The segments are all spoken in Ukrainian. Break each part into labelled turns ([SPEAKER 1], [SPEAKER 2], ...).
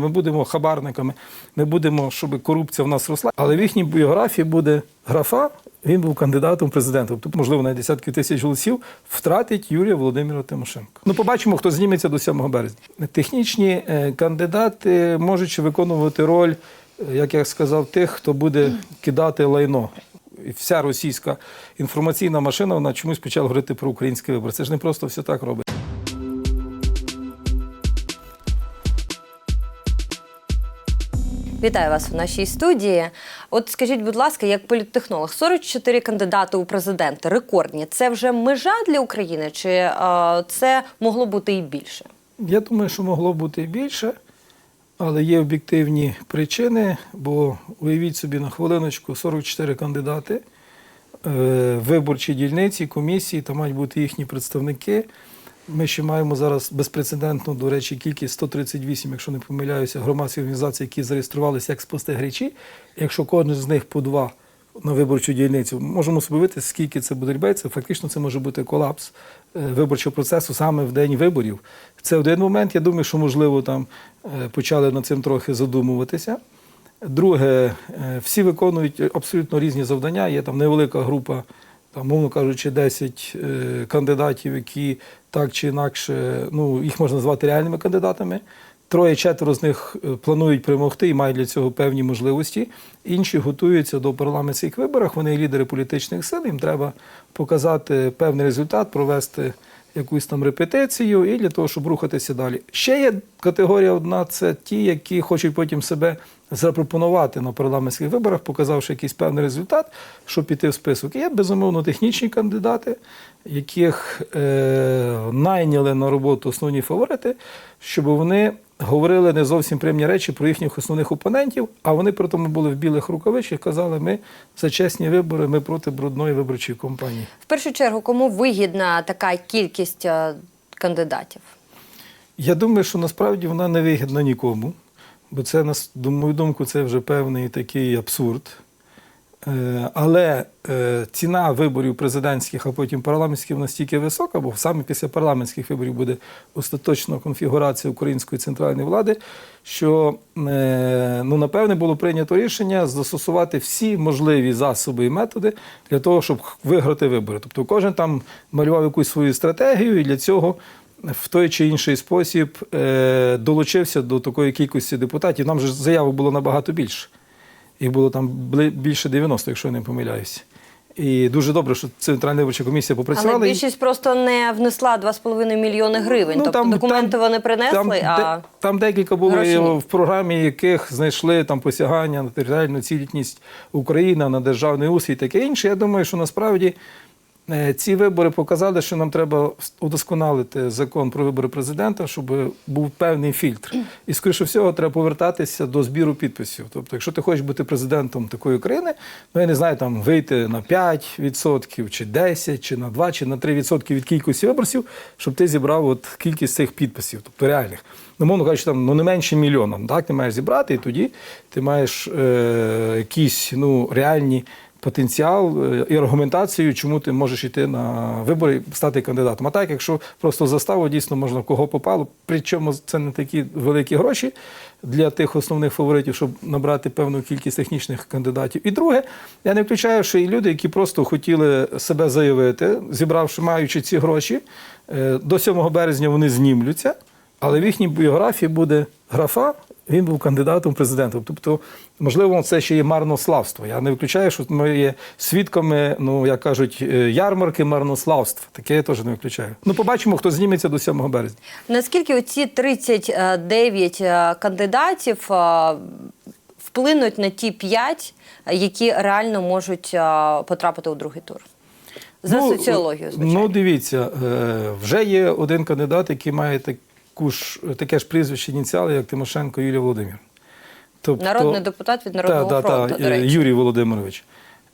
[SPEAKER 1] Ми будемо хабарниками, ми будемо, щоб корупція в нас росла. Але в їхній біографії буде графа. Він був кандидатом президента. Тобто, можливо, на десятки тисяч голосів втратить Юрія Володимира Тимошенко. Ну, побачимо, хто зніметься до 7 березня. Технічні е, кандидати можуть виконувати роль, е, як я сказав, тих, хто буде кидати лайно. І вся російська інформаційна машина вона чомусь почала говорити про український вибор. Це ж не просто все так робить.
[SPEAKER 2] Вітаю вас в нашій студії. От скажіть, будь ласка, як політтехнолог, 44 кандидати у президенти рекордні. Це вже межа для України, чи е, це могло бути і більше?
[SPEAKER 1] Я думаю, що могло бути і більше, але є об'єктивні причини, бо уявіть собі на хвилиночку 44 кандидати, е, виборчі дільниці, комісії, там мають бути їхні представники. Ми ще маємо зараз безпрецедентну, до речі, кількість 138, якщо не помиляюся, громадських організацій, які зареєструвалися як спостерігачі. Якщо кожен з них по два на виборчу дільницю, можемо уявити, скільки це буде людей. Фактично це може бути колапс е, виборчого процесу саме в день виборів. Це один момент. Я думаю, що можливо там е, почали над цим трохи задумуватися. Друге, е, всі виконують абсолютно різні завдання. Є там невелика група, там, мовно кажучи, 10 е, кандидатів, які так чи інакше, ну, їх можна назвати реальними кандидатами. Троє-четверо з них е, планують перемогти і мають для цього певні можливості. Інші готуються до парламентських виборів. Вони лідери політичних сил. Їм треба показати певний результат, провести якусь там репетицію і для того, щоб рухатися далі. Ще є категорія одна: це ті, які хочуть потім себе запропонувати на парламентських виборах, показавши якийсь певний результат, щоб піти в список. Є безумовно технічні кандидати, яких е, найняли на роботу основні фаворити, щоб вони говорили не зовсім приємні речі про їхніх основних опонентів, а вони при тому були в білих рукавичках, казали, ми за чесні вибори, ми проти брудної виборчої кампанії.
[SPEAKER 2] В першу чергу, кому вигідна така кількість е, кандидатів?
[SPEAKER 1] Я думаю, що насправді вона не вигідна нікому, бо це, на мою думку, це вже певний такий абсурд. Е, Але е, ціна виборів президентських, а потім парламентських настільки висока, бо саме після парламентських виборів буде остаточна конфігурація української центральної влади, що е, ну, напевне було прийнято рішення застосувати всі можливі засоби і методи для того, щоб виграти вибори. Тобто кожен там малював якусь свою стратегію і для цього в той чи інший спосіб долучився до такої кількості депутатів. Нам же заявок було набагато більше. Їх було там більше 90, якщо я не помиляюся. І дуже добре, що Центральна виборча комісія попрацювала.
[SPEAKER 2] Але більшість просто не внесла 2,5 мільйони гривень. тобто документи вони принесли,
[SPEAKER 1] Ну, там,
[SPEAKER 2] а
[SPEAKER 1] де- там декілька було
[SPEAKER 2] гроші.
[SPEAKER 1] в програмі, яких знайшли там посягання на територіальну цілісність України, на державний устрій таке інше. Я думаю, що насправді ці вибори показали, що нам треба удосконалити закон про вибори президента, щоб був певний фільтр. І, скоріше всього, треба повертатися до збіру підписів. Тобто, якщо ти хочеш бути президентом такої країни, ну я не знаю, там вийти на 5%, чи 10%, чи на 2%, чи на 3% від кількості виборців, щоб ти зібрав от кількість цих підписів, тобто реальних. Ну, мовно кажучи, там ну не менше мільйона. Так, ти маєш зібрати, і тоді ти маєш е, якісь ну, реальні потенціал е, і аргументацію, чому ти можеш йти на вибори стати кандидатом. А так, якщо просто заставу дійсно можна кого попало, причому це не такі великі гроші для тих основних фаворитів, щоб набрати певну кількість технічних кандидатів. І друге, я не включаю, що і люди, які просто хотіли себе заявити, зібравши, маючи ці гроші, е, до 7 березня вони знімлються. Але в їхній біографії буде графа, він був кандидатом в президента. Тобто, можливо, це ще є марнославство. Я не виключаю, що ми є свідками, ну як кажуть, е, ярмарки марнославства. Таке я теж не виключаю. Ну, побачимо, хто зніметься до 7 березня.
[SPEAKER 2] наскільки оці 39 е, кандидатів е, вплинуть на ті 5, які реально можуть потрапити у другий тур? За соціологію, звичайно.
[SPEAKER 1] Ну, дивіться, вже є один кандидат, який має таку ж, таке ж прізвище ініціали, як Тимошенко Юлія Володимир. Тобто,
[SPEAKER 2] Народний депутат від Народного
[SPEAKER 1] та, та,
[SPEAKER 2] фронту,
[SPEAKER 1] та,
[SPEAKER 2] до речі.
[SPEAKER 1] Юрій Володимирович.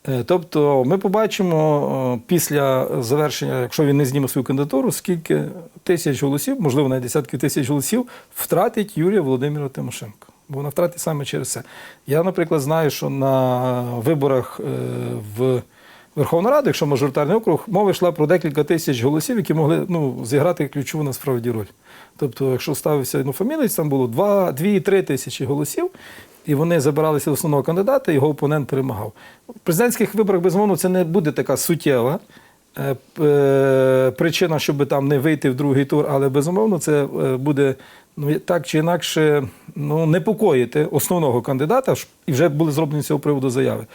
[SPEAKER 1] Е, Тобто ми побачимо е, після завершення, якщо він не зніме свою кандидатуру, скільки тисяч голосів, можливо, навіть десятки тисяч голосів, втратить Юрія Володимира Тимошенко. Бо вона втратить саме через це. Я, наприклад, знаю, що на виборах е, в Верховну Раду, якщо мажоритарний округ, мова йшла про декілька тисяч голосів, які могли ну, зіграти ключову насправді роль. Тобто, якщо ставився однофамілець, там було 2-3 тисячі голосів, і вони забиралися до основного кандидата, його опонент перемагав. В президентських виборах, безумовно, це не буде така суттєва е, е, причина, щоб там не вийти в другий тур, але безумовно це е, буде ну, так чи інакше ну, непокоїти основного кандидата, і вже були зроблені цього приводу заяви.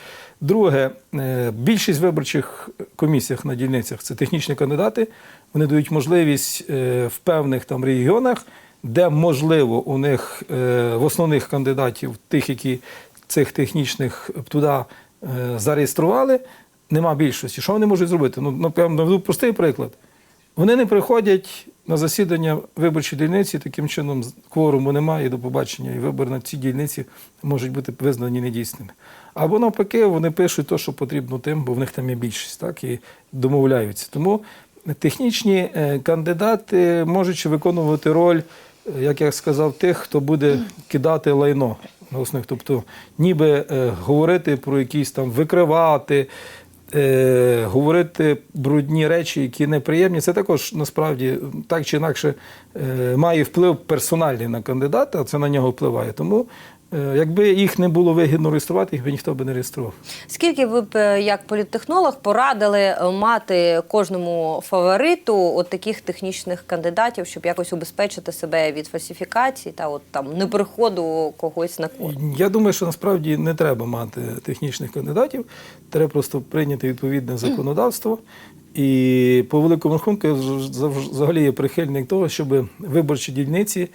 [SPEAKER 1] Друге, е, більшість виборчих комісіях на дільницях це технічні кандидати. Вони дають можливість е, в певних там регіонах, де можливо у них е, в основних кандидатів, тих, які цих технічних туди зареєстрували, нема більшості. Що вони можуть зробити? Ну, напевно, наведу простий приклад. Вони не приходять на засідання виборчої дільниці, таким чином кворуму немає до побачення, і вибори на цій дільниці можуть бути визнані недійсними. Або навпаки, вони пишуть те, що потрібно тим, бо в них там є більшість, так, і домовляються. Тому технічні е, кандидати можуть виконувати роль, е, як я сказав, тих, хто буде кидати лайно на основних. Тобто, ніби е, говорити про якісь там викривати, е, говорити брудні речі, які неприємні, це також насправді так чи інакше е, має вплив персональний на кандидата, це на нього впливає. Тому, якби їх не було вигідно реєструвати, їх би ніхто би не реєстрував.
[SPEAKER 2] Скільки ви б е, як політтехнолог порадили е, мати кожному фавориту от таких технічних кандидатів, щоб якось убезпечити себе від фальсифікацій та от там неприходу когось на код?
[SPEAKER 1] Я думаю, що насправді не треба мати технічних кандидатів, треба просто прийняти відповідне законодавство. І по великому рахунку я взагалі є прихильник того, щоб виборчі дільниці,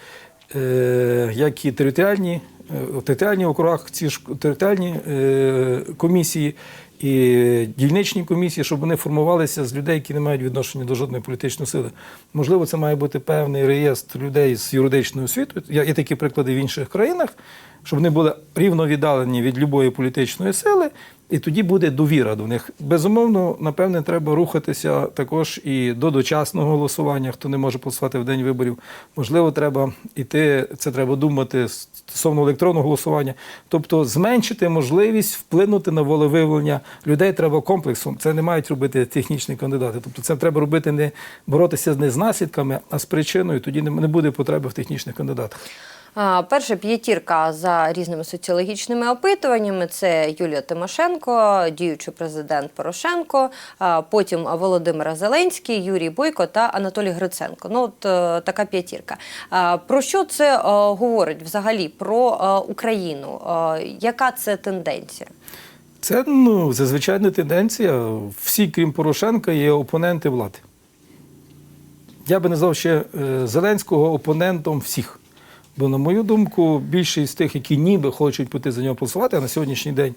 [SPEAKER 1] е, як і територіальні, е, в територіальних округах, ці ж територіальні е, комісії і дільничні комісії, щоб вони формувалися з людей, які не мають відношення до жодної політичної сили. Можливо, це має бути певний реєстр людей з юридичною освітою. Є такі приклади в інших країнах, щоб вони були рівно віддалені від любої політичної сили, і тоді буде довіра до них. Безумовно, напевне, треба рухатися також і до дочасного голосування, хто не може голосувати в день виборів. Можливо, треба іти, це треба думати стосовно електронного голосування, тобто зменшити можливість вплинути на волевиявлення людей треба комплексом. Це не мають робити технічні кандидати. Тобто це треба робити не боротися не з наслідками, а з причиною. Тоді не буде потреби в технічних кандидатах.
[SPEAKER 2] Перша п'ятірка за різними соціологічними опитуваннями це Юлія Тимошенко, діючий президент Порошенко, потім Володимир Зеленський, Юрій Бойко та Анатолій Гриценко. Ну от е, така п'ятірка. Про що це е, говорить взагалі про е, Україну? Яка це тенденція?
[SPEAKER 1] Це ну, зазвичайна тенденція. Всі, крім Порошенка, є опоненти влади. Я би назвав ще Зеленського опонентом всіх. Бо, на мою думку, більшість з тих, які ніби хочуть піти за нього голосувати, а на сьогоднішній день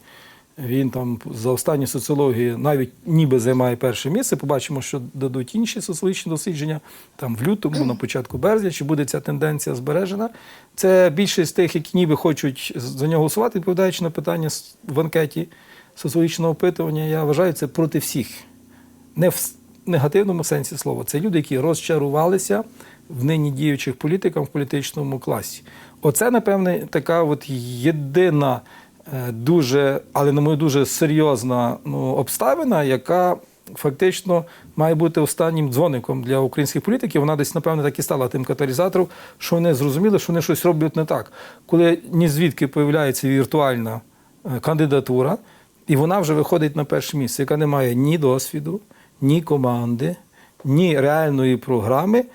[SPEAKER 1] він там за останні соціології навіть ніби займає перше місце. Побачимо, що дадуть інші соціологічні дослідження там в лютому, на початку березня, чи буде ця тенденція збережена. Це більшість тих, які ніби хочуть за нього голосувати, відповідаючи на питання в анкеті соціологічного опитування, я вважаю це проти всіх не в негативному сенсі слова. Це люди, які розчарувалися в нині діючих політиках в політичному класі. Оце, напевне, така от єдина е, дуже, але на мою дуже серйозна ну, обставина, яка фактично має бути останнім дзвоником для українських політиків. Вона десь, напевне, так і стала тим каталізатором, що вони зрозуміли, що вони щось роблять не так. Коли ні звідки появляється віртуальна е, кандидатура, і вона вже виходить на перше місце, яка не має ні досвіду, ні команди, ні реальної програми.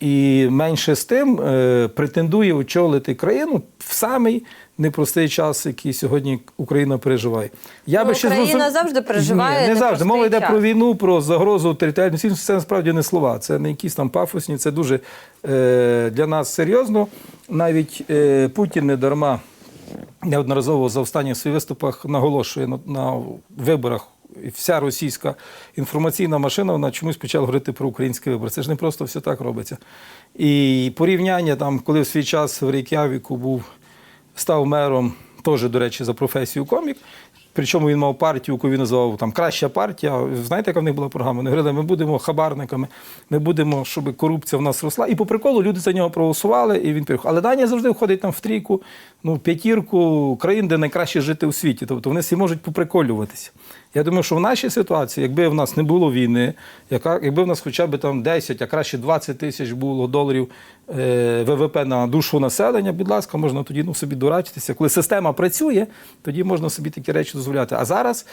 [SPEAKER 1] І менше з тим е, претендує очолити країну в самий непростий час, який сьогодні Україна переживає. Я
[SPEAKER 2] Ну, Україна завжди переживає
[SPEAKER 1] Ні, не завжди. Мова йде
[SPEAKER 2] час.
[SPEAKER 1] про війну, про загрозу територіальної цілісності. Це насправді не слова. Це не якісь там пафосні. Це дуже е, для нас серйозно. Навіть е, Путін не дарма неодноразово за останніх своїх виступах наголошує на, на виборах. Вся російська інформаційна машина вона чомусь почала говорити про український вибор. Це ж не просто все так робиться. І порівняння там, коли в свій час в Рейк'явіку був став мером, теж, до речі, за професію комік. Причому він мав партію, яку він назвав там краща партія. Знаєте, яка в них була програма? Вони говорили, ми будемо хабарниками, ми будемо, щоб корупція в нас росла. І по приколу люди за нього проголосували, і він приїхав. Але Данія завжди входить там в трійку, ну, в п'ятірку країн, де найкраще жити у світі. Тобто вони всі можуть поприколюватися. Я думаю, що в нашій ситуації, якби в нас не було війни, яка, якби в нас хоча б там 10, а краще 20 тисяч було доларів е, ВВП на душу населення, будь ласка, можна тоді ну, собі дурачитися. Коли система працює, тоді можна собі такі речі дозволяти. А зараз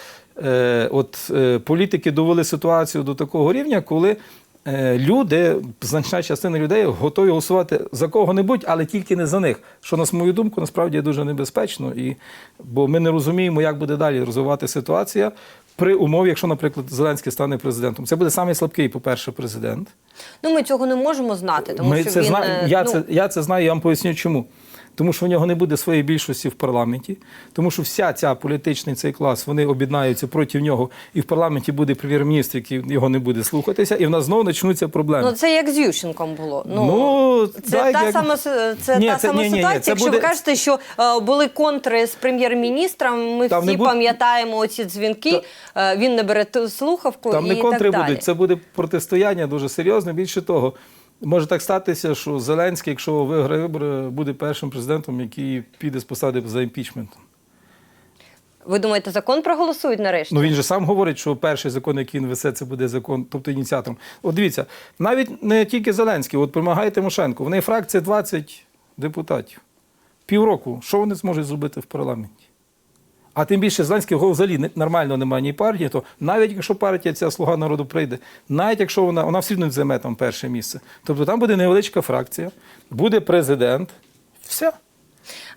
[SPEAKER 1] е, от, е, політики довели ситуацію до такого рівня, коли люди, значна частина людей готові голосувати за кого-небудь, але тільки не за них. Що, на мою думку, насправді є дуже небезпечно, і, бо ми не розуміємо, як буде далі розвивати ситуація при умові, якщо, наприклад, Зеленський стане президентом. Це буде самий слабкий, по-перше, президент.
[SPEAKER 2] Ну ми цього не можемо знати, тому
[SPEAKER 1] Ми
[SPEAKER 2] що
[SPEAKER 1] це
[SPEAKER 2] він
[SPEAKER 1] зна...
[SPEAKER 2] е,
[SPEAKER 1] я,
[SPEAKER 2] ну,
[SPEAKER 1] це, я це знаю, я вам поясню чому. Тому що в нього не буде своєї більшості в парламенті, тому що вся ця політичний цей клас вони об'єднаються проти нього, і в парламенті буде прем'єр-міністр, який його не буде слухатися, і в нас знову почнуться проблеми.
[SPEAKER 2] Ну, це як з Ющенком було. Ну,
[SPEAKER 1] Ну,
[SPEAKER 2] це
[SPEAKER 1] так,
[SPEAKER 2] та
[SPEAKER 1] як-
[SPEAKER 2] сама це
[SPEAKER 1] Ні,
[SPEAKER 2] та
[SPEAKER 1] це-
[SPEAKER 2] сама
[SPEAKER 1] ні, ні, ні,
[SPEAKER 2] ситуація.
[SPEAKER 1] це
[SPEAKER 2] Якщо
[SPEAKER 1] буде-
[SPEAKER 2] ви кажете, що е, були контри з прем'єр-міністром, ми
[SPEAKER 1] Там
[SPEAKER 2] всі
[SPEAKER 1] буде-
[SPEAKER 2] пам'ятаємо оці дзвінки. е, він не бере слухавку
[SPEAKER 1] Там
[SPEAKER 2] і
[SPEAKER 1] не контри
[SPEAKER 2] так далі.
[SPEAKER 1] будуть, це буде протистояння дуже серйозне. Більше того, може так статися, що Зеленський, якщо виграє вибори, буде першим президентом, який піде з посади за імпічментом.
[SPEAKER 2] Ви думаєте, закон проголосують нарешті?
[SPEAKER 1] Ну він же сам говорить, що перший закон, який він весе, це буде закон, тобто ініціатором. От дивіться, навіть не тільки Зеленський, от примагає Тимошенко. В неї фракція 20 депутатів. Півроку. Що вони зможуть зробити в парламенті? А тим більше Зеленський його взагалі нормально немає ні партії, то навіть якщо партія ця слуга народу прийде, навіть якщо вона, вона все одно займе там перше місце. Тобто там буде невеличка фракція, буде президент, все.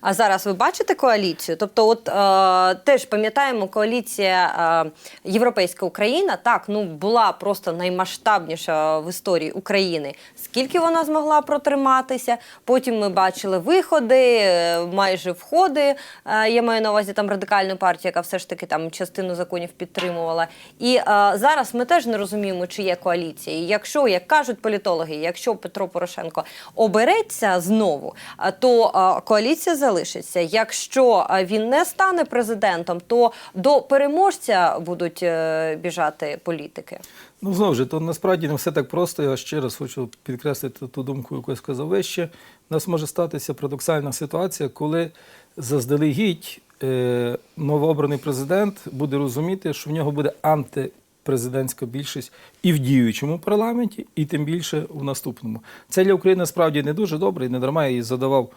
[SPEAKER 2] А зараз ви бачите коаліцію? Тобто, от е, теж пам'ятаємо, коаліція е, Європейська Україна так ну була просто наймасштабніша в історії України. Скільки вона змогла протриматися? Потім ми бачили виходи, е, майже входи. Е, я маю на увазі там радикальну партію, яка все ж таки там частину законів підтримувала. І е, зараз ми теж не розуміємо, чи є коаліція. І якщо, як кажуть політологи, якщо Петро Порошенко обереться знову, е, то е, коаліція залишиться. Якщо е, він не стане президентом, то до переможця будуть е, біжати політики.
[SPEAKER 1] Ну, знову ж, то насправді не все так просто. Я ще раз хочу підкреслити ту думку, яку я сказав вище. У нас може статися парадоксальна ситуація, коли заздалегідь е, новообраний президент буде розуміти, що в нього буде антипрезидентська більшість і в діючому парламенті, і тим більше в наступному. Це для України насправді не дуже добре, і не дарма я їй задавав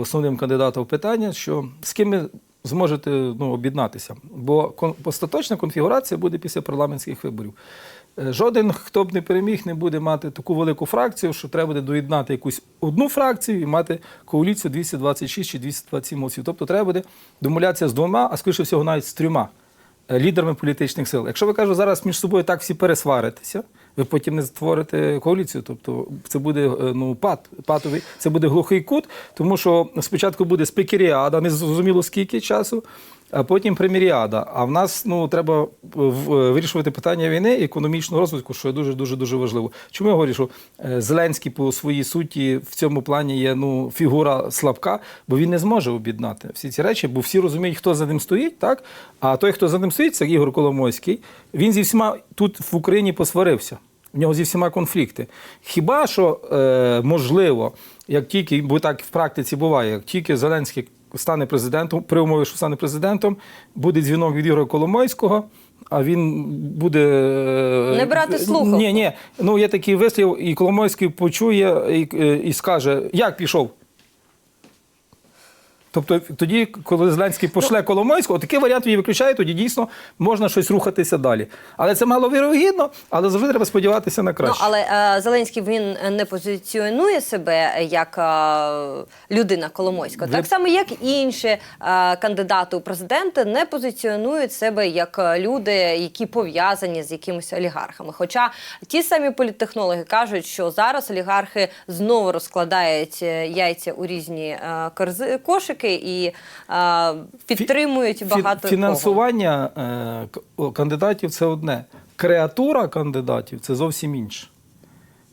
[SPEAKER 1] основним кандидатом питання, що з ким ви зможете ну, об'єднатися. Бо остаточна конфігурація буде після парламентських виборів. Е, Жоден, хто б не переміг, не буде мати таку велику фракцію, що треба буде доєднати якусь одну фракцію і мати коаліцію 226 чи 227 голосів. Тобто треба буде домовлятися з двома, а скоріше всього навіть з трьома е, лідерами політичних сил. Якщо ви кажу, зараз між собою так всі пересваритеся, ви потім не створите коаліцію. Тобто це буде е, ну, пат, патовий, це буде глухий кут, тому що спочатку буде спікеріада, не зрозуміло скільки часу. А потім преміріада. А в нас ну треба е, е, вирішувати питання війни і економічного розвитку, що дуже дуже дуже важливо. Чому я говорю, що Зеленський по своїй суті в цьому плані є ну фігура слабка, бо він не зможе об'єднати всі ці речі, бо всі розуміють, хто за ним стоїть, так а той, хто за ним стоїть, це Ігор Коломойський. Він зі всіма тут в Україні посварився. В нього зі всіма конфлікти. Хіба що е, можливо, як тільки, бо так в практиці буває, як тільки Зеленський стане президентом, при умові, що стане президентом, буде дзвінок від Ігоря Коломойського, а він буде. е,
[SPEAKER 2] Не брати слуху.
[SPEAKER 1] Ні, ні. Ну є такий вислів, і Коломойський почує і, е, і скаже, як пішов. Тобто тоді, коли Зеленський пошле Коломойського, такий варіант її виключає, тоді дійсно можна щось рухатися далі. Але це маловірогідно, але завжди треба сподіватися на
[SPEAKER 2] Ну але е, Зеленський він не позиціонує себе як е, людина Коломойська,
[SPEAKER 1] Ви-
[SPEAKER 2] так само як і інші е, кандидати у президенти не позиціонують себе як е, люди, які пов'язані з якимись олігархами. Хоча ті самі політтехнологи кажуть, що зараз олігархи знову розкладають е, яйця у різні е, корзи кошики і е, підтримують
[SPEAKER 1] Фі-
[SPEAKER 2] багато кого.
[SPEAKER 1] фінансування е, кандидатів це одне. Креатура кандидатів це зовсім інше.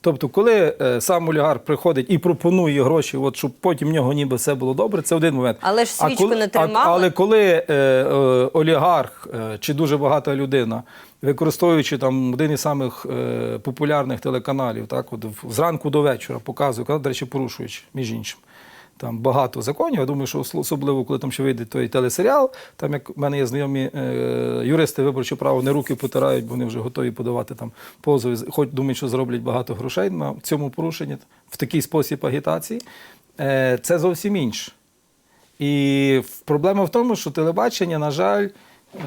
[SPEAKER 1] Тобто, коли е, сам олігарх приходить і пропонує гроші, от, щоб потім в нього ніби все було добре, це один момент.
[SPEAKER 2] Але ж
[SPEAKER 1] А коли-
[SPEAKER 2] не
[SPEAKER 1] а- але коли е, е, олігарх е, чи дуже багата людина, використовуючи там один із самих е, популярних телеканалів, так, от, зранку до вечора показує, до речі, порушуючи, між іншим. Там багато законів. Я думаю, що особливо, коли там ще вийде той телесеріал, там як в мене є знайомі е, юристи виборчого права, вони руки потирають, бо вони вже готові подавати там позови, хоч думають, що зроблять багато грошей на цьому порушенні в такий спосіб агітації. Е, це зовсім інше. І проблема в тому, що телебачення, на жаль,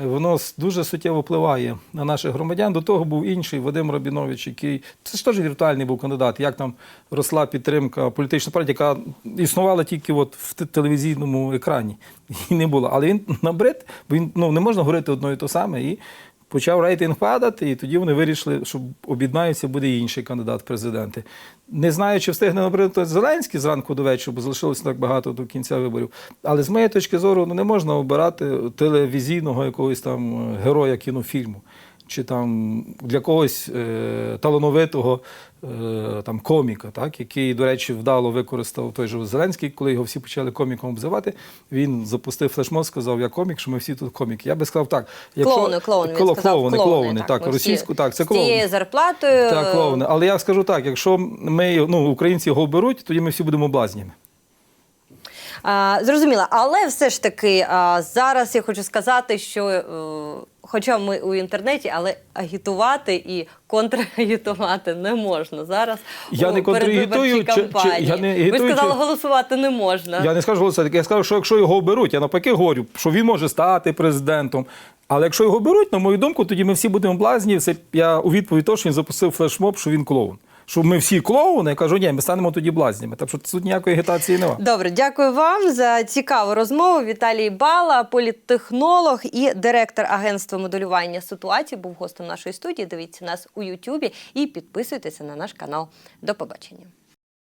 [SPEAKER 1] воно дуже суттєво впливає на наших громадян. До того був інший Вадим Рабінович, який це ж теж віртуальний був кандидат. Як там росла підтримка політичної партії, яка існувала тільки от в телевізійному екрані. І не було. Але він набрид, бо він ну не можна говорити одно і то саме. І почав рейтинг падати, і тоді вони вирішили, що об'єднаються, буде інший кандидат в президенти. Не знаю, чи встигне наприклад Зеленський зранку до вечора, бо залишилося так багато до кінця виборів. Але з моєї точки зору ну, не можна обирати телевізійного якогось там е, героя кінофільму. Чи там для когось е, талановитого е, там коміка, так, який, до речі, вдало використав той же Зеленський, коли його всі почали коміком обзивати. Він запустив флешмоб, сказав: Я комік, що ми всі тут коміки. Я би сказав так.
[SPEAKER 2] Клоуни, клоуни, він
[SPEAKER 1] Кло-
[SPEAKER 2] сказав,
[SPEAKER 1] клоуни, клоуни, так,
[SPEAKER 2] всі
[SPEAKER 1] російську, так, це
[SPEAKER 2] з цією зарплатою.
[SPEAKER 1] Так, клоуни. Але я скажу так: якщо ми, ну, українці його беруть, тоді ми всі будемо блазнями.
[SPEAKER 2] Зрозуміла, але все ж таки зараз я хочу сказати, що е, хоча ми у інтернеті, але агітувати і контрагітувати не можна зараз.
[SPEAKER 1] Я
[SPEAKER 2] у
[SPEAKER 1] не контрагітую, чи- чи- я не
[SPEAKER 2] Ви сказали,
[SPEAKER 1] чи-
[SPEAKER 2] голосувати не можна.
[SPEAKER 1] Я не скажу голосувати, я скажу, що якщо його оберуть, я навпаки говорю, що він може стати президентом. Але якщо його беруть, на мою думку, тоді ми всі будемо блазні. Це я у відповідь того, що він запустив флешмоб, що він клоун. Що ми всі клоуни, я кажу, ні, ми станемо тоді блазнями. Так що тут ніякої агітації немає.
[SPEAKER 2] Добре, дякую вам за цікаву розмову. Віталій Бала, політтехнолог і директор агентства моделювання ситуації, був гостем нашої студії. Дивіться нас у Ютубі і підписуйтеся на наш канал. До побачення.